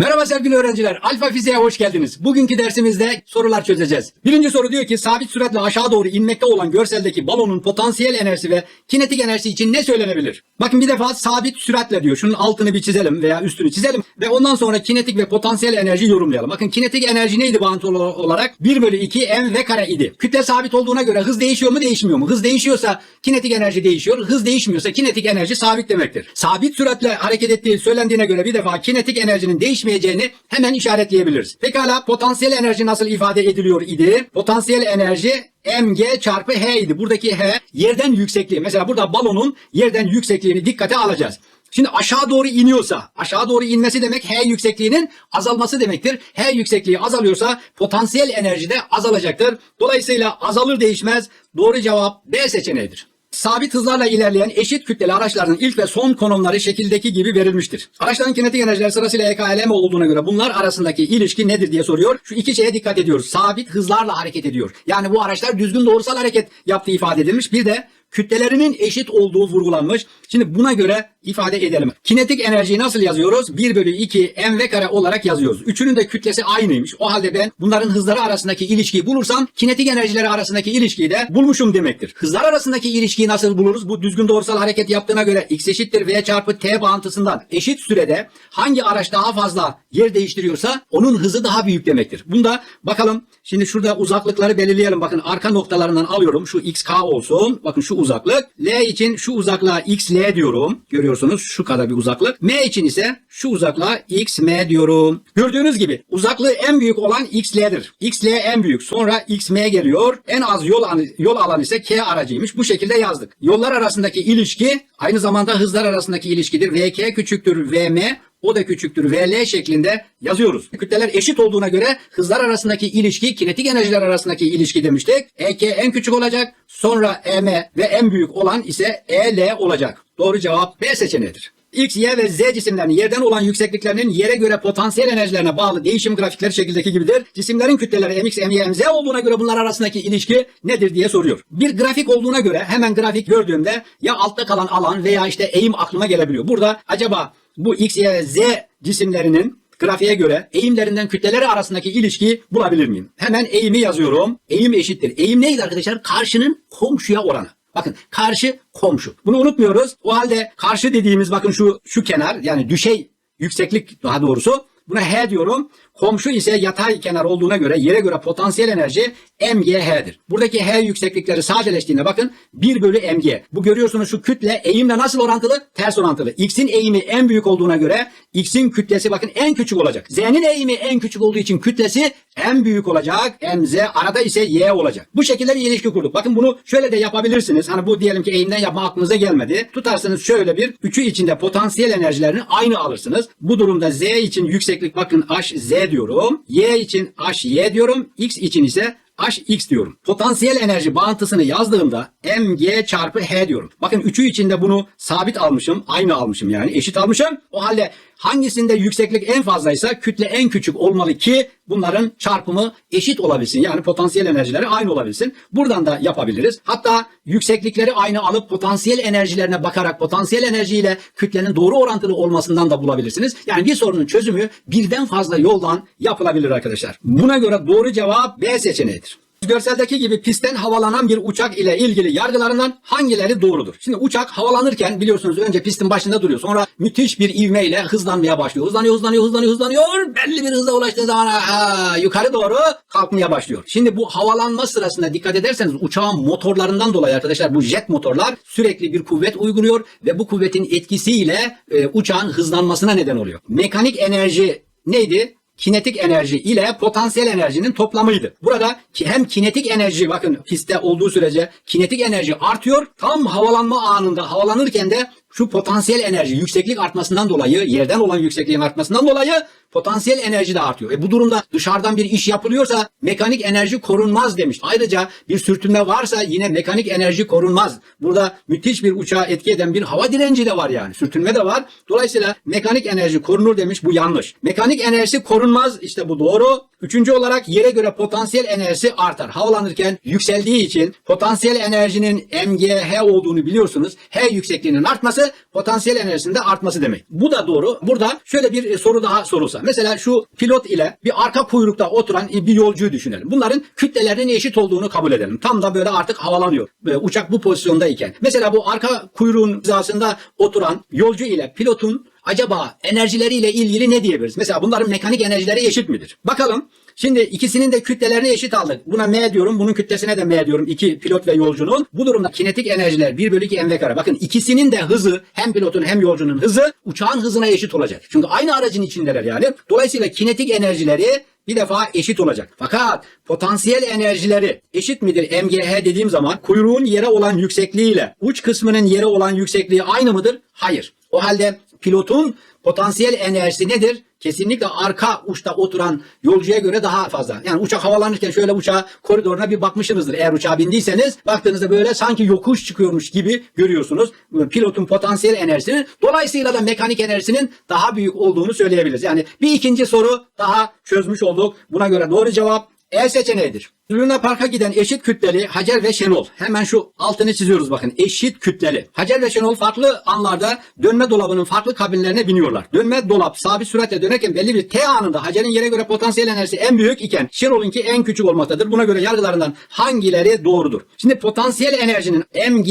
Merhaba sevgili öğrenciler. Alfa Fiziğe hoş geldiniz. Bugünkü dersimizde sorular çözeceğiz. Birinci soru diyor ki sabit süratle aşağı doğru inmekte olan görseldeki balonun potansiyel enerjisi ve kinetik enerjisi için ne söylenebilir? Bakın bir defa sabit süratle diyor. Şunun altını bir çizelim veya üstünü çizelim ve ondan sonra kinetik ve potansiyel enerji yorumlayalım. Bakın kinetik enerji neydi bağıntılı olarak? 1 bölü 2 mv kare idi. Kütle sabit olduğuna göre hız değişiyor mu değişmiyor mu? Hız değişiyorsa kinetik enerji değişiyor. Hız değişmiyorsa kinetik enerji sabit demektir. Sabit süratle hareket ettiği söylendiğine göre bir defa kinetik enerjinin değişmeyeceğini hemen işaretleyebiliriz. Pekala potansiyel enerji nasıl ifade ediliyor idi? Potansiyel enerji mg çarpı h idi. Buradaki h yerden yüksekliği. Mesela burada balonun yerden yüksekliğini dikkate alacağız. Şimdi aşağı doğru iniyorsa, aşağı doğru inmesi demek H yüksekliğinin azalması demektir. H yüksekliği azalıyorsa potansiyel enerji de azalacaktır. Dolayısıyla azalır değişmez. Doğru cevap B seçeneğidir. Sabit hızlarla ilerleyen eşit kütleli araçların ilk ve son konumları şekildeki gibi verilmiştir. Araçların kinetik enerjileri sırasıyla EKLM olduğuna göre bunlar arasındaki ilişki nedir diye soruyor. Şu iki şeye dikkat ediyoruz. Sabit hızlarla hareket ediyor. Yani bu araçlar düzgün doğrusal hareket yaptığı ifade edilmiş. Bir de kütlelerinin eşit olduğu vurgulanmış. Şimdi buna göre ifade edelim. Kinetik enerjiyi nasıl yazıyoruz? 1 bölü 2 mv kare olarak yazıyoruz. Üçünün de kütlesi aynıymış. O halde ben bunların hızları arasındaki ilişkiyi bulursam kinetik enerjileri arasındaki ilişkiyi de bulmuşum demektir. Hızlar arasındaki ilişkiyi nasıl buluruz? Bu düzgün doğrusal hareket yaptığına göre x eşittir v çarpı t bağıntısından eşit sürede hangi araç daha fazla yer değiştiriyorsa onun hızı daha büyük demektir. Bunda bakalım şimdi şurada uzaklıkları belirleyelim. Bakın arka noktalarından alıyorum. Şu xk olsun. Bakın şu uzaklık. L için şu uzaklığa xl diyorum. Görüyorsunuz şu kadar bir uzaklık. M için ise şu uzaklığa xm diyorum. Gördüğünüz gibi uzaklığı en büyük olan xl'dir. xl en büyük. Sonra xm geliyor. En az yol, yol alan ise k aracıymış. Bu şekilde yazdık. Yollar arasındaki ilişki aynı zamanda hızlar arasındaki ilişkidir. vk küçüktür vm o da küçüktür VL şeklinde yazıyoruz. Kütleler eşit olduğuna göre hızlar arasındaki ilişki kinetik enerjiler arasındaki ilişki demiştik. EK en küçük olacak. Sonra EM ve en büyük olan ise EL olacak. Doğru cevap B seçeneğidir. X, Y ve Z cisimlerinin yerden olan yüksekliklerinin yere göre potansiyel enerjilerine bağlı değişim grafikleri şekildeki gibidir. Cisimlerin kütleleri MX, MY, MZ olduğuna göre bunlar arasındaki ilişki nedir diye soruyor. Bir grafik olduğuna göre hemen grafik gördüğümde ya altta kalan alan veya işte eğim aklıma gelebiliyor. Burada acaba bu X, Y ve Z cisimlerinin grafiğe göre eğimlerinden kütleleri arasındaki ilişkiyi bulabilir miyim? Hemen eğimi yazıyorum. Eğim eşittir. Eğim neydi arkadaşlar? Karşının komşuya oranı. Bakın karşı komşu. Bunu unutmuyoruz. O halde karşı dediğimiz bakın şu şu kenar yani düşey yükseklik daha doğrusu buna H diyorum. Komşu ise yatay kenar olduğuna göre yere göre potansiyel enerji MGH'dir. Buradaki H yükseklikleri sadeleştiğine bakın 1 bölü MG. Bu görüyorsunuz şu kütle eğimle nasıl orantılı? Ters orantılı. X'in eğimi en büyük olduğuna göre X'in kütlesi bakın en küçük olacak. Z'nin eğimi en küçük olduğu için kütlesi en büyük olacak. MZ arada ise Y olacak. Bu şekilde bir ilişki kurduk. Bakın bunu şöyle de yapabilirsiniz. Hani bu diyelim ki eğimden yapma aklınıza gelmedi. Tutarsınız şöyle bir üçü içinde potansiyel enerjilerini aynı alırsınız. Bu durumda Z için yükseklik bakın H Z diyorum. Y için H Y diyorum. X için ise Hx diyorum. Potansiyel enerji bağıntısını yazdığımda mg çarpı h diyorum. Bakın üçü içinde bunu sabit almışım. Aynı almışım yani eşit almışım. O halde hangisinde yükseklik en fazlaysa kütle en küçük olmalı ki bunların çarpımı eşit olabilsin. Yani potansiyel enerjileri aynı olabilsin. Buradan da yapabiliriz. Hatta yükseklikleri aynı alıp potansiyel enerjilerine bakarak potansiyel enerjiyle kütlenin doğru orantılı olmasından da bulabilirsiniz. Yani bir sorunun çözümü birden fazla yoldan yapılabilir arkadaşlar. Buna göre doğru cevap B seçeneğidir. Görseldeki gibi pistten havalanan bir uçak ile ilgili yargılarından hangileri doğrudur? Şimdi uçak havalanırken biliyorsunuz önce pistin başında duruyor. Sonra müthiş bir ivmeyle hızlanmaya başlıyor. Hızlanıyor, hızlanıyor, hızlanıyor, hızlanıyor. Belli bir hıza ulaştığı zaman aa, yukarı doğru kalkmaya başlıyor. Şimdi bu havalanma sırasında dikkat ederseniz uçağın motorlarından dolayı arkadaşlar bu jet motorlar sürekli bir kuvvet uyguluyor ve bu kuvvetin etkisiyle e, uçağın hızlanmasına neden oluyor. Mekanik enerji neydi? Kinetik enerji ile potansiyel enerjinin toplamıydı. Burada ki hem kinetik enerji bakın pistte olduğu sürece kinetik enerji artıyor. Tam havalanma anında havalanırken de şu potansiyel enerji yükseklik artmasından dolayı yerden olan yüksekliğin artmasından dolayı potansiyel enerji de artıyor. E bu durumda dışarıdan bir iş yapılıyorsa mekanik enerji korunmaz demiş. Ayrıca bir sürtünme varsa yine mekanik enerji korunmaz. Burada müthiş bir uçağa etki eden bir hava direnci de var yani. Sürtünme de var. Dolayısıyla mekanik enerji korunur demiş. Bu yanlış. Mekanik enerjisi korunmaz. İşte bu doğru. Üçüncü olarak yere göre potansiyel enerjisi artar. Havalanırken yükseldiği için potansiyel enerjinin MGH olduğunu biliyorsunuz. H yüksekliğinin artması azalması potansiyel enerjisinin de artması demek. Bu da doğru. Burada şöyle bir e, soru daha sorulsa. Mesela şu pilot ile bir arka kuyrukta oturan e, bir yolcuyu düşünelim. Bunların kütlelerinin eşit olduğunu kabul edelim. Tam da böyle artık havalanıyor. Uçak bu pozisyondayken. Mesela bu arka kuyruğun hizasında oturan yolcu ile pilotun acaba enerjileriyle ilgili ne diyebiliriz? Mesela bunların mekanik enerjileri eşit midir? Bakalım. Şimdi ikisinin de kütlelerini eşit aldık. Buna M diyorum. Bunun kütlesine de M diyorum. İki pilot ve yolcunun. Bu durumda kinetik enerjiler 1 bölü 2 mv kare. Bakın ikisinin de hızı hem pilotun hem yolcunun hızı uçağın hızına eşit olacak. Çünkü aynı aracın içindeler yani. Dolayısıyla kinetik enerjileri bir defa eşit olacak. Fakat potansiyel enerjileri eşit midir MGH dediğim zaman kuyruğun yere olan yüksekliğiyle uç kısmının yere olan yüksekliği aynı mıdır? Hayır. O halde pilotun potansiyel enerjisi nedir? Kesinlikle arka uçta oturan yolcuya göre daha fazla. Yani uçak havalanırken şöyle uçağa koridoruna bir bakmışsınızdır. Eğer uçağa bindiyseniz baktığınızda böyle sanki yokuş çıkıyormuş gibi görüyorsunuz. Pilotun potansiyel enerjisinin dolayısıyla da mekanik enerjisinin daha büyük olduğunu söyleyebiliriz. Yani bir ikinci soru daha çözmüş olduk. Buna göre doğru cevap E seçeneğidir. Luna Park'a giden eşit kütleli Hacer ve Şenol. Hemen şu altını çiziyoruz bakın. Eşit kütleli. Hacer ve Şenol farklı anlarda dönme dolabının farklı kabinlerine biniyorlar. Dönme dolap sabit süratle dönerken belli bir T anında Hacer'in yere göre potansiyel enerjisi en büyük iken Şenol'unki en küçük olmaktadır. Buna göre yargılarından hangileri doğrudur? Şimdi potansiyel enerjinin mg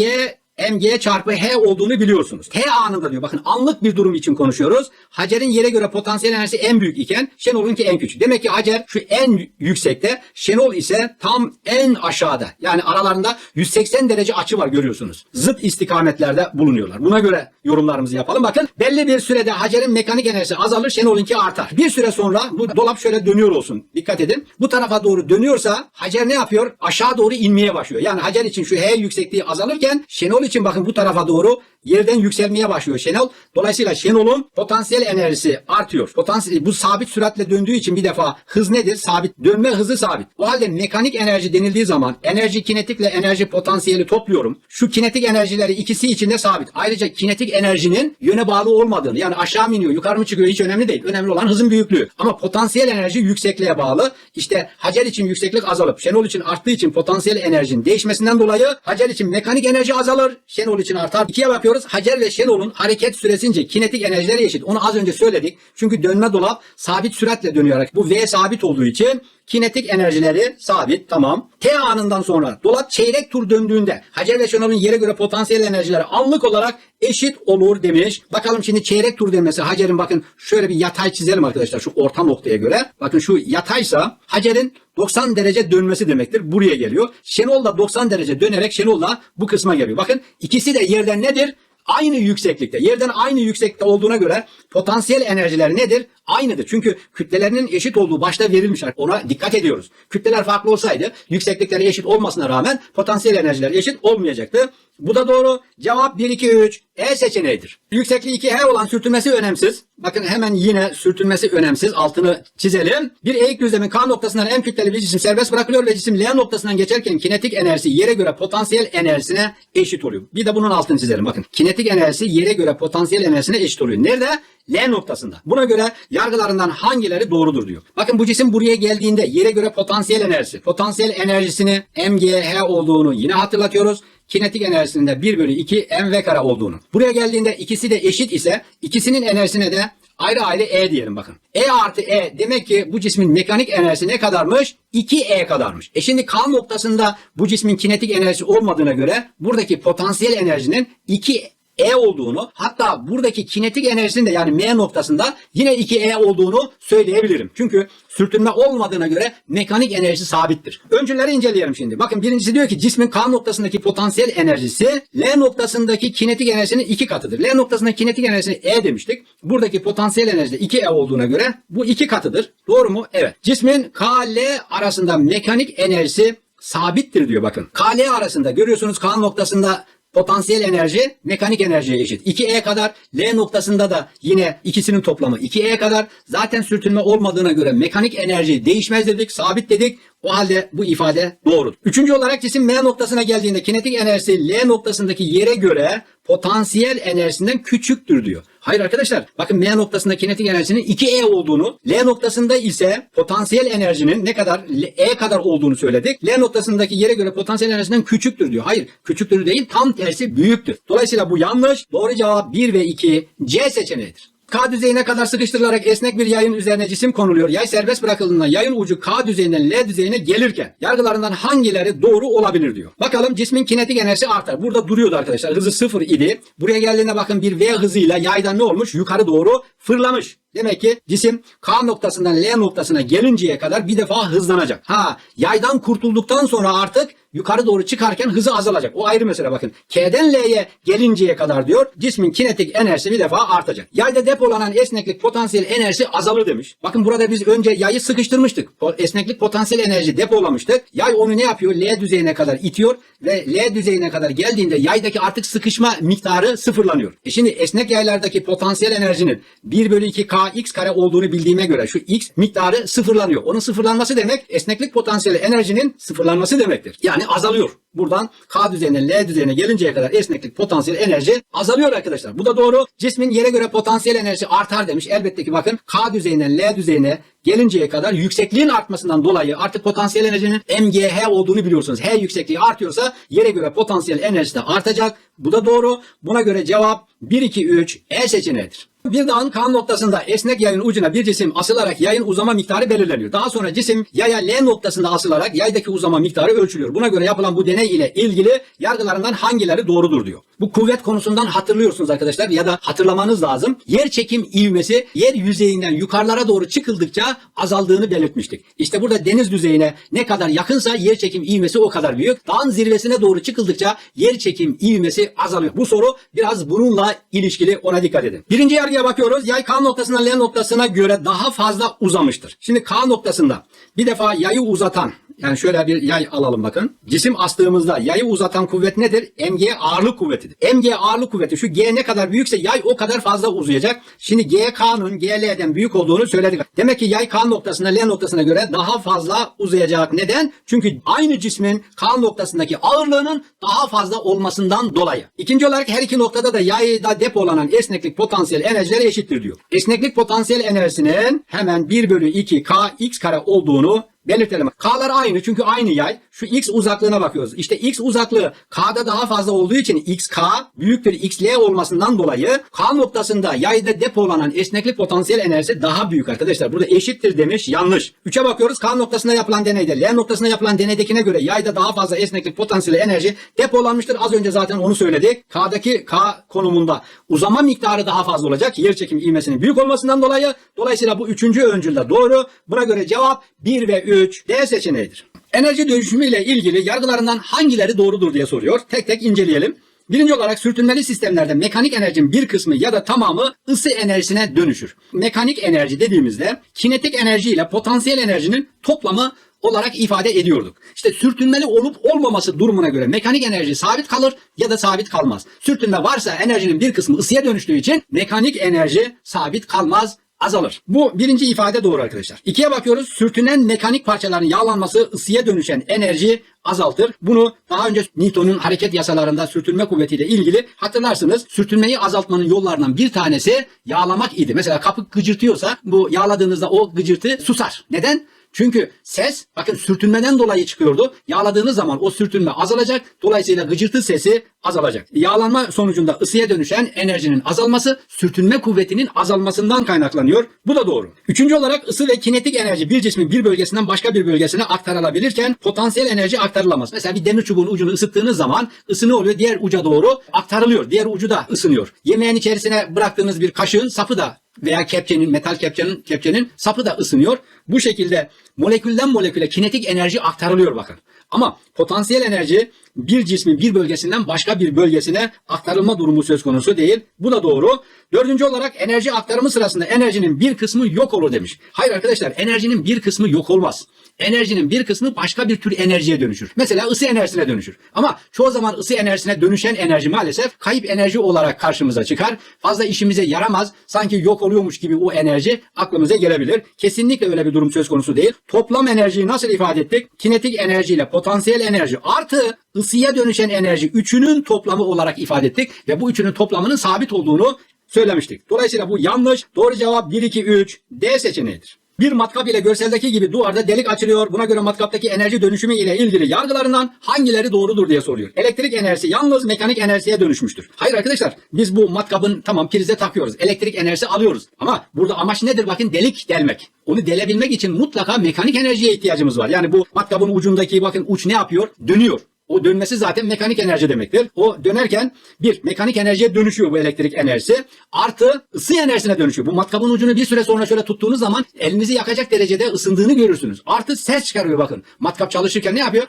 mg çarpı h olduğunu biliyorsunuz. T anında diyor. Bakın anlık bir durum için konuşuyoruz. Hacer'in yere göre potansiyel enerjisi en büyük iken Şenol'unki en küçük. Demek ki Hacer şu en yüksekte, Şenol ise tam en aşağıda. Yani aralarında 180 derece açı var görüyorsunuz. Zıt istikametlerde bulunuyorlar. Buna göre yorumlarımızı yapalım. Bakın belli bir sürede Hacer'in mekanik enerjisi azalır, Şenol'unki artar. Bir süre sonra bu dolap şöyle dönüyor olsun. Dikkat edin. Bu tarafa doğru dönüyorsa Hacer ne yapıyor? Aşağı doğru inmeye başlıyor. Yani Hacer için şu H yüksekliği azalırken Şenol için bakın bu tarafa doğru yerden yükselmeye başlıyor Şenol. Dolayısıyla Şenol'un potansiyel enerjisi artıyor. Potansiyel bu sabit süratle döndüğü için bir defa hız nedir? Sabit. Dönme hızı sabit. O halde mekanik enerji denildiği zaman enerji kinetikle enerji potansiyeli topluyorum. Şu kinetik enerjileri ikisi içinde sabit. Ayrıca kinetik enerjinin yöne bağlı olmadığını yani aşağı mı iniyor yukarı mı çıkıyor hiç önemli değil. Önemli olan hızın büyüklüğü. Ama potansiyel enerji yüksekliğe bağlı. İşte Hacer için yükseklik azalıp Şenol için arttığı için potansiyel enerjinin değişmesinden dolayı Hacer için mekanik enerji azalır. Şenol için artar. İkiye bakıyoruz. Hacer ve Şenol'un hareket süresince kinetik enerjileri eşit. Onu az önce söyledik. Çünkü dönme dolap sabit süratle dönüyor. Bu V sabit olduğu için kinetik enerjileri sabit tamam. T anından sonra dolap çeyrek tur döndüğünde Hacer ve Şenol'un yere göre potansiyel enerjileri anlık olarak eşit olur demiş. Bakalım şimdi çeyrek tur dönmesi Hacer'in bakın şöyle bir yatay çizelim arkadaşlar şu orta noktaya göre. Bakın şu yataysa Hacer'in 90 derece dönmesi demektir. Buraya geliyor. Şenol da 90 derece dönerek Şenol da bu kısma geliyor. Bakın ikisi de yerden nedir? Aynı yükseklikte. Yerden aynı yükseklikte olduğuna göre potansiyel enerjiler nedir? Aynıdır. Çünkü kütlelerinin eşit olduğu başta verilmiş. Ona dikkat ediyoruz. Kütleler farklı olsaydı yükseklikleri eşit olmasına rağmen potansiyel enerjiler eşit olmayacaktı. Bu da doğru. Cevap 1, 2, 3. E seçeneğidir. Yüksekliği 2H olan sürtünmesi önemsiz. Bakın hemen yine sürtünmesi önemsiz. Altını çizelim. Bir eğik düzlemin K noktasından en kütleli bir cisim serbest bırakılıyor ve cisim L noktasından geçerken kinetik enerjisi yere göre potansiyel enerjisine eşit oluyor. Bir de bunun altını çizelim. Bakın kinetik enerjisi yere göre potansiyel enerjisine eşit oluyor. Nerede? L noktasında. Buna göre yargılarından hangileri doğrudur diyor. Bakın bu cisim buraya geldiğinde yere göre potansiyel enerjisi. Potansiyel enerjisini mgh olduğunu yine hatırlatıyoruz kinetik enerjisinin de 1 bölü 2 mv kare olduğunu. Buraya geldiğinde ikisi de eşit ise ikisinin enerjisine de ayrı ayrı E diyelim bakın. E artı E demek ki bu cismin mekanik enerjisi ne kadarmış? 2E kadarmış. E şimdi K noktasında bu cismin kinetik enerjisi olmadığına göre buradaki potansiyel enerjinin 2 E olduğunu hatta buradaki kinetik enerjisinin de yani M noktasında yine 2E olduğunu söyleyebilirim. Çünkü sürtünme olmadığına göre mekanik enerjisi sabittir. Öncüleri inceleyelim şimdi. Bakın birincisi diyor ki cismin K noktasındaki potansiyel enerjisi L noktasındaki kinetik enerjisinin iki katıdır. L noktasındaki kinetik enerjisini E demiştik. Buradaki potansiyel enerji de 2E olduğuna göre bu iki katıdır. Doğru mu? Evet. Cismin K-L arasında mekanik enerjisi sabittir diyor bakın. K-L arasında görüyorsunuz K noktasında potansiyel enerji mekanik enerjiye eşit. 2E kadar L noktasında da yine ikisinin toplamı 2E kadar. Zaten sürtünme olmadığına göre mekanik enerji değişmez dedik, sabit dedik. O halde bu ifade doğrudur. Üçüncü olarak cisim M noktasına geldiğinde kinetik enerjisi L noktasındaki yere göre potansiyel enerjisinden küçüktür diyor. Hayır arkadaşlar bakın M noktasında kinetik enerjinin 2E olduğunu L noktasında ise potansiyel enerjinin ne kadar E kadar olduğunu söyledik. L noktasındaki yere göre potansiyel enerjiden küçüktür diyor. Hayır küçüktür değil tam tersi büyüktür. Dolayısıyla bu yanlış. Doğru cevap 1 ve 2 C seçeneğidir. K düzeyine kadar sıkıştırılarak esnek bir yayın üzerine cisim konuluyor. Yay serbest bırakıldığında yayın ucu K düzeyinden L düzeyine gelirken yargılarından hangileri doğru olabilir diyor. Bakalım cismin kinetik enerjisi artar. Burada duruyordu arkadaşlar. Hızı sıfır idi. Buraya geldiğinde bakın bir V hızıyla yaydan ne olmuş? Yukarı doğru fırlamış. Demek ki cisim K noktasından L noktasına gelinceye kadar bir defa hızlanacak. Ha yaydan kurtulduktan sonra artık yukarı doğru çıkarken hızı azalacak. O ayrı mesele bakın. K'den L'ye gelinceye kadar diyor cismin kinetik enerjisi bir defa artacak. Yayda depolanan esneklik potansiyel enerjisi azalır demiş. Bakın burada biz önce yayı sıkıştırmıştık. Esneklik potansiyel enerji depolamıştık. Yay onu ne yapıyor? L düzeyine kadar itiyor ve L düzeyine kadar geldiğinde yaydaki artık sıkışma miktarı sıfırlanıyor. E şimdi esnek yaylardaki potansiyel enerjinin 1 bölü 2 kx kare olduğunu bildiğime göre şu x miktarı sıfırlanıyor. Onun sıfırlanması demek esneklik potansiyeli enerjinin sıfırlanması demektir. Yani azalıyor. Buradan K düzeyine L düzeyine gelinceye kadar esneklik potansiyel enerji azalıyor arkadaşlar. Bu da doğru. Cismin yere göre potansiyel enerjisi artar demiş. Elbette ki bakın K düzeyinden L düzeyine gelinceye kadar yüksekliğin artmasından dolayı artık potansiyel enerjinin MGH olduğunu biliyorsunuz. H yüksekliği artıyorsa yere göre potansiyel enerjisi de artacak. Bu da doğru. Buna göre cevap 1, 2, 3 E seçeneğidir. Bir dağın K noktasında esnek yayın ucuna bir cisim asılarak yayın uzama miktarı belirleniyor. Daha sonra cisim yaya L noktasında asılarak yaydaki uzama miktarı ölçülüyor. Buna göre yapılan bu deney ile ilgili yargılarından hangileri doğrudur diyor. Bu kuvvet konusundan hatırlıyorsunuz arkadaşlar ya da hatırlamanız lazım. Yer çekim ivmesi yer yüzeyinden yukarılara doğru çıkıldıkça azaldığını belirtmiştik. İşte burada deniz düzeyine ne kadar yakınsa yer çekim ivmesi o kadar büyük. Dağın zirvesine doğru çıkıldıkça yer çekim ivmesi azalıyor. Bu soru biraz bununla ilişkili ona dikkat edin. Birinci yargıya bakıyoruz. Yay K noktasına L noktasına göre daha fazla uzamıştır. Şimdi K noktasında bir defa yayı uzatan yani şöyle bir yay alalım bakın. Cisim astığımızda yayı uzatan kuvvet nedir? Mg ağırlık kuvvetidir. Mg ağırlık kuvveti şu G ne kadar büyükse yay o kadar fazla uzayacak. Şimdi GK'nın GL'den büyük olduğunu söyledik. Demek ki yay K noktasına L noktasına göre daha fazla uzayacak. Neden? Çünkü aynı cismin K noktasındaki ağırlığının daha fazla olmasından dolayı. İkinci olarak her iki noktada da yayda depolanan esneklik potansiyel enerjileri eşittir diyor. Esneklik potansiyel enerjisinin hemen 1 bölü 2 K x kare olduğunu belirtelim. K'lar aynı çünkü aynı yay. Şu x uzaklığına bakıyoruz. İşte x uzaklığı K'da daha fazla olduğu için xk büyüktür xl olmasından dolayı K noktasında yayda depolanan esneklik potansiyel enerjisi daha büyük arkadaşlar. Burada eşittir demiş. Yanlış. 3'e bakıyoruz. K noktasında yapılan deneyde L noktasında yapılan deneydekine göre yayda daha fazla esneklik potansiyel enerji depolanmıştır. Az önce zaten onu söyledik. K'daki K konumunda uzama miktarı daha fazla olacak. Yer çekim ivmesinin büyük olmasından dolayı. Dolayısıyla bu üçüncü öncülde doğru. Buna göre cevap 1 ve 3 D seçeneğidir. Enerji dönüşümü ile ilgili yargılarından hangileri doğrudur diye soruyor. Tek tek inceleyelim. Birinci olarak sürtünmeli sistemlerde mekanik enerjinin bir kısmı ya da tamamı ısı enerjisine dönüşür. Mekanik enerji dediğimizde kinetik enerji ile potansiyel enerjinin toplamı olarak ifade ediyorduk. İşte sürtünmeli olup olmaması durumuna göre mekanik enerji sabit kalır ya da sabit kalmaz. Sürtünme varsa enerjinin bir kısmı ısıya dönüştüğü için mekanik enerji sabit kalmaz azalır. Bu birinci ifade doğru arkadaşlar. İkiye bakıyoruz. Sürtünen mekanik parçaların yağlanması ısıya dönüşen enerji azaltır. Bunu daha önce Newton'un hareket yasalarında sürtünme kuvvetiyle ilgili hatırlarsınız. Sürtünmeyi azaltmanın yollarından bir tanesi yağlamak idi. Mesela kapı gıcırtıyorsa bu yağladığınızda o gıcırtı susar. Neden? Çünkü ses bakın sürtünmeden dolayı çıkıyordu. Yağladığınız zaman o sürtünme azalacak. Dolayısıyla gıcırtı sesi azalacak. Yağlanma sonucunda ısıya dönüşen enerjinin azalması sürtünme kuvvetinin azalmasından kaynaklanıyor. Bu da doğru. Üçüncü olarak ısı ve kinetik enerji bir cismin bir bölgesinden başka bir bölgesine aktarılabilirken potansiyel enerji aktarılamaz. Mesela bir demir çubuğun ucunu ısıttığınız zaman ısı ne oluyor? Diğer uca doğru aktarılıyor. Diğer ucu da ısınıyor. Yemeğin içerisine bıraktığınız bir kaşığın sapı da veya kepçenin, metal kepçenin, kepçenin sapı da ısınıyor. Bu şekilde molekülden moleküle kinetik enerji aktarılıyor bakın. Ama potansiyel enerji bir cismin bir bölgesinden başka bir bölgesine aktarılma durumu söz konusu değil. Bu da doğru. Dördüncü olarak enerji aktarımı sırasında enerjinin bir kısmı yok olur demiş. Hayır arkadaşlar enerjinin bir kısmı yok olmaz. Enerjinin bir kısmı başka bir tür enerjiye dönüşür. Mesela ısı enerjisine dönüşür. Ama çoğu zaman ısı enerjisine dönüşen enerji maalesef kayıp enerji olarak karşımıza çıkar. Fazla işimize yaramaz. Sanki yok oluyormuş gibi o enerji aklımıza gelebilir. Kesinlikle öyle bir durum söz konusu değil. Toplam enerjiyi nasıl ifade ettik? Kinetik enerjiyle potansiyel enerji artı ısıya dönüşen enerji üçünün toplamı olarak ifade ettik ve bu üçünün toplamının sabit olduğunu söylemiştik. Dolayısıyla bu yanlış. Doğru cevap 1, 2, 3 D seçeneğidir. Bir matkap ile görseldeki gibi duvarda delik açılıyor. Buna göre matkaptaki enerji dönüşümü ile ilgili yargılarından hangileri doğrudur diye soruyor. Elektrik enerjisi yalnız mekanik enerjiye dönüşmüştür. Hayır arkadaşlar biz bu matkabın tamam prize takıyoruz. Elektrik enerjisi alıyoruz. Ama burada amaç nedir? Bakın delik delmek. Onu delebilmek için mutlaka mekanik enerjiye ihtiyacımız var. Yani bu matkabın ucundaki bakın uç ne yapıyor? Dönüyor. O dönmesi zaten mekanik enerji demektir. O dönerken bir mekanik enerjiye dönüşüyor bu elektrik enerjisi. Artı ısı enerjisine dönüşüyor. Bu matkabın ucunu bir süre sonra şöyle tuttuğunuz zaman elinizi yakacak derecede ısındığını görürsünüz. Artı ses çıkarıyor bakın. Matkap çalışırken ne yapıyor?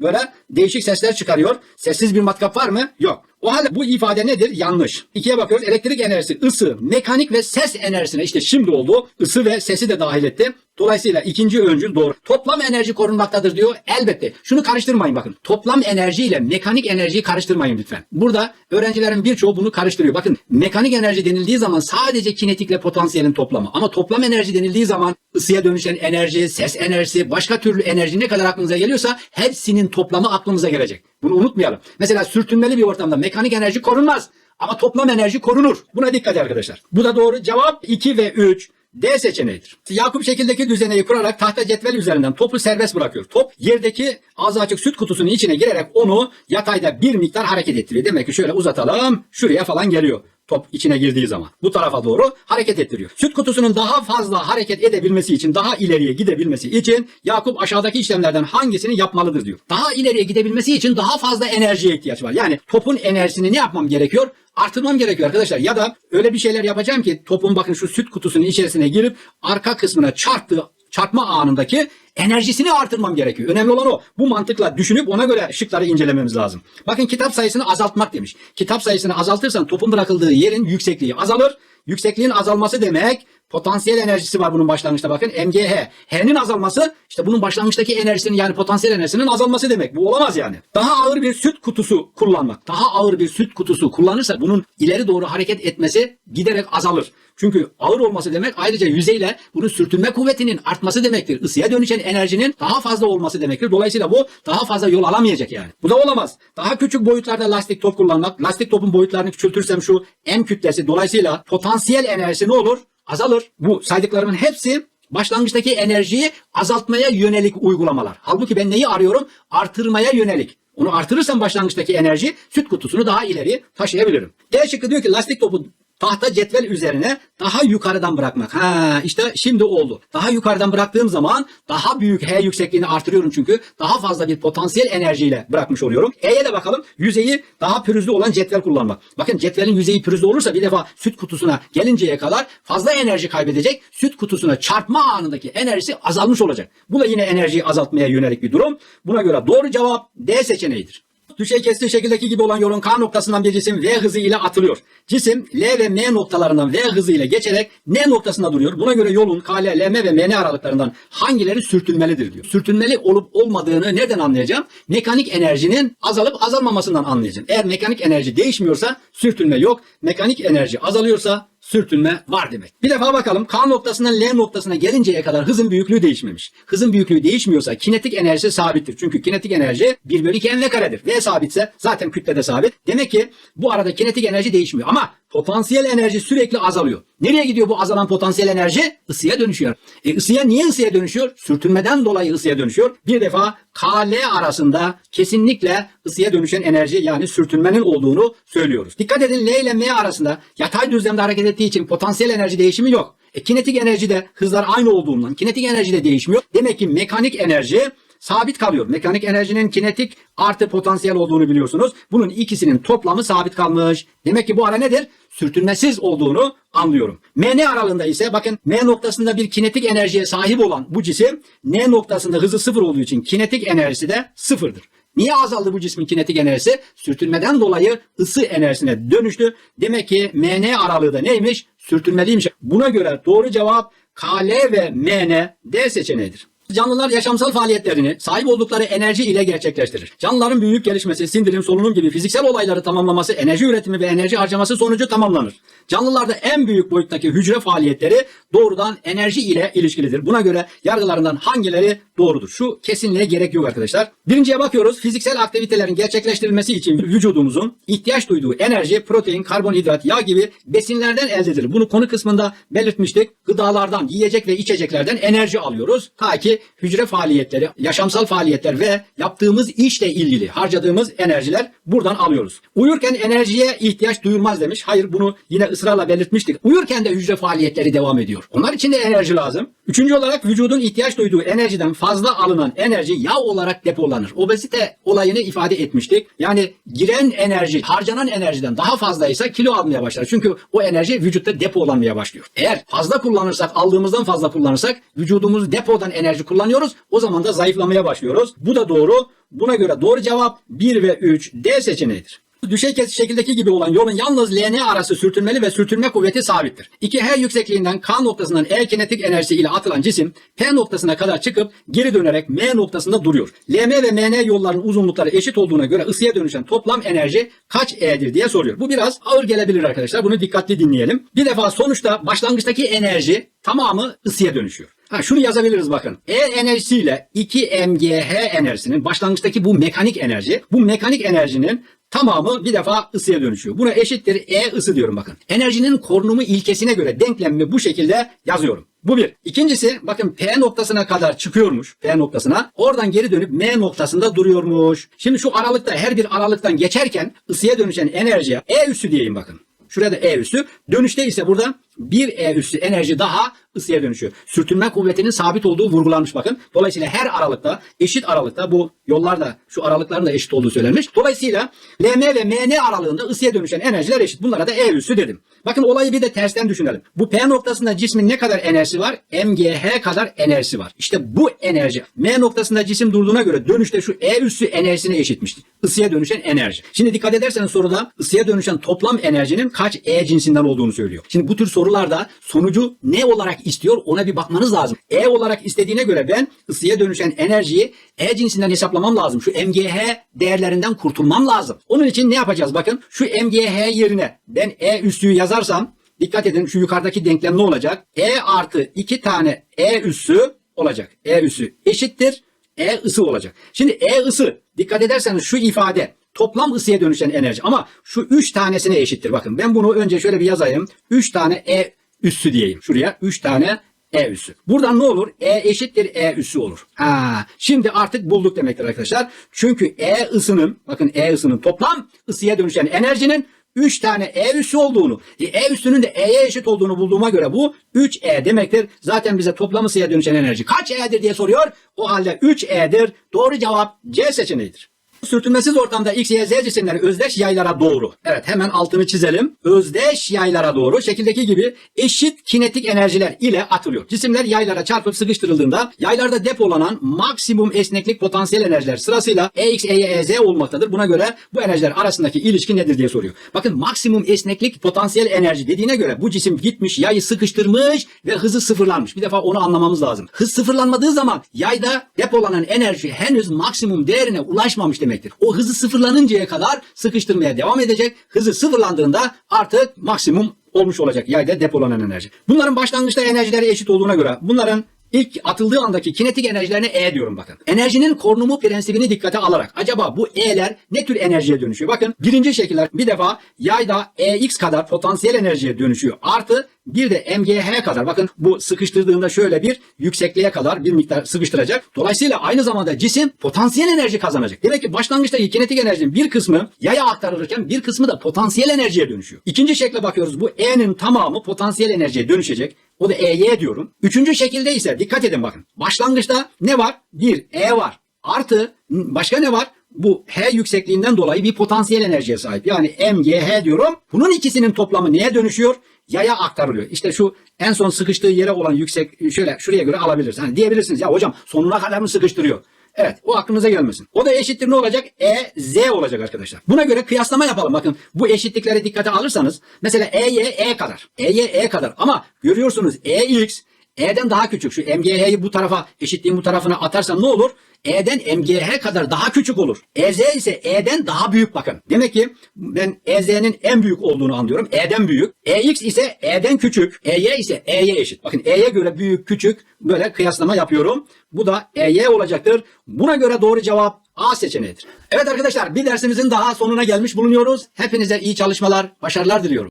Böyle değişik sesler çıkarıyor. Sessiz bir matkap var mı? Yok. O halde bu ifade nedir? Yanlış. İkiye bakıyoruz. Elektrik enerjisi, ısı, mekanik ve ses enerjisine işte şimdi oldu. Isı ve sesi de dahil etti. Dolayısıyla ikinci öncül doğru. Toplam enerji korunmaktadır diyor. Elbette. Şunu karıştırmayın bakın. Toplam enerji ile mekanik enerjiyi karıştırmayın lütfen. Burada öğrencilerin birçoğu bunu karıştırıyor. Bakın mekanik enerji denildiği zaman sadece kinetikle potansiyelin toplamı. Ama toplam enerji denildiği zaman ısıya dönüşen enerji, ses enerjisi, başka türlü enerji ne kadar aklınıza geliyorsa hepsinin toplamı aklınıza gelecek. Bunu unutmayalım. Mesela sürtünmeli bir ortamda mekanik enerji korunmaz. Ama toplam enerji korunur. Buna dikkat arkadaşlar. Bu da doğru. Cevap 2 ve 3. D seçeneğidir. Yakup şekildeki düzeneyi kurarak tahta cetvel üzerinden topu serbest bırakıyor. Top yerdeki ağzı açık süt kutusunun içine girerek onu yatayda bir miktar hareket ettiriyor. Demek ki şöyle uzatalım şuraya falan geliyor. Top içine girdiği zaman. Bu tarafa doğru hareket ettiriyor. Süt kutusunun daha fazla hareket edebilmesi için, daha ileriye gidebilmesi için Yakup aşağıdaki işlemlerden hangisini yapmalıdır diyor. Daha ileriye gidebilmesi için daha fazla enerjiye ihtiyaç var. Yani topun enerjisini ne yapmam gerekiyor? Artırmam gerekiyor arkadaşlar. Ya da öyle bir şeyler yapacağım ki topun bakın şu süt kutusunun içerisine girip arka kısmına çarptığı çarpma anındaki enerjisini artırmam gerekiyor. Önemli olan o. Bu mantıkla düşünüp ona göre şıkları incelememiz lazım. Bakın kitap sayısını azaltmak demiş. Kitap sayısını azaltırsan topun bırakıldığı yerin yüksekliği azalır. Yüksekliğin azalması demek potansiyel enerjisi var bunun başlangıçta bakın MGH. H'nin azalması işte bunun başlangıçtaki enerjisinin yani potansiyel enerjisinin azalması demek. Bu olamaz yani. Daha ağır bir süt kutusu kullanmak. Daha ağır bir süt kutusu kullanırsa bunun ileri doğru hareket etmesi giderek azalır. Çünkü ağır olması demek ayrıca yüzeyle bunun sürtünme kuvvetinin artması demektir. Isıya dönüşen enerjinin daha fazla olması demektir. Dolayısıyla bu daha fazla yol alamayacak yani. Bu da olamaz. Daha küçük boyutlarda lastik top kullanmak. Lastik topun boyutlarını küçültürsem şu M kütlesi dolayısıyla potansiyel enerjisi ne olur? Azalır. Bu saydıklarımın hepsi başlangıçtaki enerjiyi azaltmaya yönelik uygulamalar. Halbuki ben neyi arıyorum? Artırmaya yönelik. Onu artırırsam başlangıçtaki enerji süt kutusunu daha ileri taşıyabilirim. D şıkkı diyor ki lastik topu tahta cetvel üzerine daha yukarıdan bırakmak. Ha işte şimdi oldu. Daha yukarıdan bıraktığım zaman daha büyük H yüksekliğini artırıyorum çünkü daha fazla bir potansiyel enerjiyle bırakmış oluyorum. E'ye de bakalım. Yüzeyi daha pürüzlü olan cetvel kullanmak. Bakın cetvelin yüzeyi pürüzlü olursa bir defa süt kutusuna gelinceye kadar fazla enerji kaybedecek. Süt kutusuna çarpma anındaki enerjisi azalmış olacak. Bu da yine enerjiyi azaltmaya yönelik bir durum. Buna göre doğru cevap D seçeneğidir. Düşey kestiği şekildeki gibi olan yolun K noktasından bir cisim V hızı ile atılıyor. Cisim L ve M noktalarından V hızı ile geçerek N noktasında duruyor. Buna göre yolun KL, LM ve MN aralıklarından hangileri sürtünmelidir diyor. Sürtünmeli olup olmadığını nereden anlayacağım? Mekanik enerjinin azalıp azalmamasından anlayacağım. Eğer mekanik enerji değişmiyorsa sürtünme yok. Mekanik enerji azalıyorsa sürtünme var demek. Bir defa bakalım K noktasından L noktasına gelinceye kadar hızın büyüklüğü değişmemiş. Hızın büyüklüğü değişmiyorsa kinetik enerjisi sabittir. Çünkü kinetik enerji 1 bölü 2 mv karedir. V sabitse zaten kütle de sabit. Demek ki bu arada kinetik enerji değişmiyor. Ama potansiyel enerji sürekli azalıyor. Nereye gidiyor bu azalan potansiyel enerji? Isıya dönüşüyor. E ısıya niye ısıya dönüşüyor? Sürtünmeden dolayı ısıya dönüşüyor. Bir defa KL arasında kesinlikle ısıya dönüşen enerji yani sürtünmenin olduğunu söylüyoruz. Dikkat edin L ile M arasında yatay düzlemde hareket ettiği için potansiyel enerji değişimi yok. E, kinetik enerjide hızlar aynı olduğundan kinetik enerji de değişmiyor. Demek ki mekanik enerji sabit kalıyor. Mekanik enerjinin kinetik artı potansiyel olduğunu biliyorsunuz. Bunun ikisinin toplamı sabit kalmış. Demek ki bu ara nedir? Sürtünmesiz olduğunu anlıyorum. MN aralığında ise bakın M noktasında bir kinetik enerjiye sahip olan bu cisim N noktasında hızı sıfır olduğu için kinetik enerjisi de sıfırdır. Niye azaldı bu cismin kinetik enerjisi? Sürtünmeden dolayı ısı enerjisine dönüştü. Demek ki MN aralığı da neymiş? Sürtünmeliymiş. Buna göre doğru cevap KL ve MN D seçeneğidir. Canlılar yaşamsal faaliyetlerini sahip oldukları enerji ile gerçekleştirir. Canlıların büyüyüp gelişmesi, sindirim, solunum gibi fiziksel olayları tamamlaması, enerji üretimi ve enerji harcaması sonucu tamamlanır. Canlılarda en büyük boyuttaki hücre faaliyetleri doğrudan enerji ile ilişkilidir. Buna göre yargılarından hangileri doğrudur? Şu kesinliğe gerek yok arkadaşlar. Birinciye bakıyoruz. Fiziksel aktivitelerin gerçekleştirilmesi için vücudumuzun ihtiyaç duyduğu enerji, protein, karbonhidrat, yağ gibi besinlerden elde edilir. Bunu konu kısmında belirtmiştik. Gıdalardan, yiyecek ve içeceklerden enerji alıyoruz. Ta ki hücre faaliyetleri, yaşamsal faaliyetler ve yaptığımız işle ilgili harcadığımız enerjiler buradan alıyoruz. Uyurken enerjiye ihtiyaç duyulmaz demiş. Hayır bunu yine ısrarla belirtmiştik. Uyurken de hücre faaliyetleri devam ediyor. Onlar için de enerji lazım. Üçüncü olarak vücudun ihtiyaç duyduğu enerjiden fazla alınan enerji yağ olarak depolanır. Obezite olayını ifade etmiştik. Yani giren enerji, harcanan enerjiden daha fazlaysa kilo almaya başlar. Çünkü o enerji vücutta depolanmaya başlıyor. Eğer fazla kullanırsak, aldığımızdan fazla kullanırsak vücudumuz depodan enerji kullanıyoruz. O zaman da zayıflamaya başlıyoruz. Bu da doğru. Buna göre doğru cevap 1 ve 3 D seçeneğidir. Düşey kesiş şekildeki gibi olan yolun yalnız LN arası sürtünmeli ve sürtünme kuvveti sabittir. 2H yüksekliğinden K noktasından E kinetik enerjisi ile atılan cisim P noktasına kadar çıkıp geri dönerek M noktasında duruyor. LM ve MN yolların uzunlukları eşit olduğuna göre ısıya dönüşen toplam enerji kaç E'dir diye soruyor. Bu biraz ağır gelebilir arkadaşlar. Bunu dikkatli dinleyelim. Bir defa sonuçta başlangıçtaki enerji tamamı ısıya dönüşüyor. Ha şunu yazabiliriz bakın. E enerjisiyle 2 mgh enerjisinin başlangıçtaki bu mekanik enerji, bu mekanik enerjinin tamamı bir defa ısıya dönüşüyor. Buna eşittir E ısı diyorum bakın. Enerjinin korunumu ilkesine göre denklemimi bu şekilde yazıyorum. Bu bir. İkincisi bakın P noktasına kadar çıkıyormuş. P noktasına. Oradan geri dönüp M noktasında duruyormuş. Şimdi şu aralıkta her bir aralıktan geçerken ısıya dönüşen enerjiye E üssü diyeyim bakın. Şurada E üssü. Dönüşte ise burada bir E üssü enerji daha ısıya dönüşüyor. Sürtünme kuvvetinin sabit olduğu vurgulanmış bakın. Dolayısıyla her aralıkta eşit aralıkta bu yollar da şu aralıkların da eşit olduğu söylenmiş. Dolayısıyla LM ve MN aralığında ısıya dönüşen enerjiler eşit. Bunlara da E üssü dedim. Bakın olayı bir de tersten düşünelim. Bu P noktasında cismin ne kadar enerjisi var? MGH kadar enerjisi var. İşte bu enerji M noktasında cisim durduğuna göre dönüşte şu E üssü enerjisine eşitmiştir. Isıya dönüşen enerji. Şimdi dikkat ederseniz soruda ısıya dönüşen toplam enerjinin kaç E cinsinden olduğunu söylüyor. Şimdi bu tür sorularda sonucu ne olarak istiyor ona bir bakmanız lazım. E olarak istediğine göre ben ısıya dönüşen enerjiyi E cinsinden hesaplamam lazım. Şu MGH değerlerinden kurtulmam lazım. Onun için ne yapacağız? Bakın şu MGH yerine ben E üssüyü yazarsam dikkat edin şu yukarıdaki denklem ne olacak? E artı 2 tane E üssü olacak. E üssü eşittir. E ısı olacak. Şimdi E ısı dikkat ederseniz şu ifade toplam ısıya dönüşen enerji ama şu 3 tanesine eşittir. Bakın ben bunu önce şöyle bir yazayım. 3 tane E üssü diyeyim. Şuraya 3 tane E üssü. Buradan ne olur? E eşittir E üssü olur. Ha, şimdi artık bulduk demektir arkadaşlar. Çünkü E ısının bakın E ısının toplam ısıya dönüşen enerjinin 3 tane E üssü olduğunu, e, E üssünün de E'ye eşit olduğunu bulduğuma göre bu 3E demektir. Zaten bize toplam ısıya dönüşen enerji kaç E'dir diye soruyor. O halde 3E'dir. Doğru cevap C seçeneğidir. Sürtünmesiz ortamda X, Y, Z cisimleri özdeş yaylara doğru. Evet hemen altını çizelim. Özdeş yaylara doğru şekildeki gibi eşit kinetik enerjiler ile atılıyor. Cisimler yaylara çarpıp sıkıştırıldığında yaylarda depolanan maksimum esneklik potansiyel enerjiler sırasıyla EX, EY, EZ olmaktadır. Buna göre bu enerjiler arasındaki ilişki nedir diye soruyor. Bakın maksimum esneklik potansiyel enerji dediğine göre bu cisim gitmiş yayı sıkıştırmış ve hızı sıfırlanmış. Bir defa onu anlamamız lazım. Hız sıfırlanmadığı zaman yayda depolanan enerji henüz maksimum değerine ulaşmamış demektir. O hızı sıfırlanıncaya kadar sıkıştırmaya devam edecek. Hızı sıfırlandığında artık maksimum olmuş olacak yayda depolanan enerji. Bunların başlangıçta enerjileri eşit olduğuna göre bunların ilk atıldığı andaki kinetik enerjilerine E diyorum bakın. Enerjinin korunumu prensibini dikkate alarak acaba bu E'ler ne tür enerjiye dönüşüyor? Bakın birinci şekiller bir defa yayda EX kadar potansiyel enerjiye dönüşüyor. Artı bir de MGH kadar bakın bu sıkıştırdığında şöyle bir yüksekliğe kadar bir miktar sıkıştıracak. Dolayısıyla aynı zamanda cisim potansiyel enerji kazanacak. Demek ki başlangıçtaki kinetik enerjinin bir kısmı yaya aktarılırken bir kısmı da potansiyel enerjiye dönüşüyor. İkinci şekle bakıyoruz. Bu E'nin tamamı potansiyel enerjiye dönüşecek. O da EY diyorum. Üçüncü şekilde ise dikkat edin bakın. Başlangıçta ne var? Bir E var. Artı başka ne var? Bu H yüksekliğinden dolayı bir potansiyel enerjiye sahip. Yani MGH diyorum. Bunun ikisinin toplamı neye dönüşüyor? Yaya aktarılıyor. İşte şu en son sıkıştığı yere olan yüksek şöyle şuraya göre alabiliriz. Hani diyebilirsiniz ya hocam sonuna kadar mı sıkıştırıyor? Evet o aklınıza gelmesin. O da eşittir ne olacak? E, Z olacak arkadaşlar. Buna göre kıyaslama yapalım. Bakın bu eşitlikleri dikkate alırsanız mesela EY E kadar. EY E kadar ama görüyorsunuz EX E'den daha küçük. Şu MGH'yi bu tarafa eşitliğin bu tarafına atarsam ne olur? E'den MGH kadar daha küçük olur. EZ ise E'den daha büyük bakın. Demek ki ben EZ'nin en büyük olduğunu anlıyorum. E'den büyük. EX ise E'den küçük. EY ise E'ye eşit. Bakın E'ye göre büyük küçük böyle kıyaslama yapıyorum. Bu da EY olacaktır. Buna göre doğru cevap A seçeneğidir. Evet arkadaşlar bir dersimizin daha sonuna gelmiş bulunuyoruz. Hepinize iyi çalışmalar, başarılar diliyorum.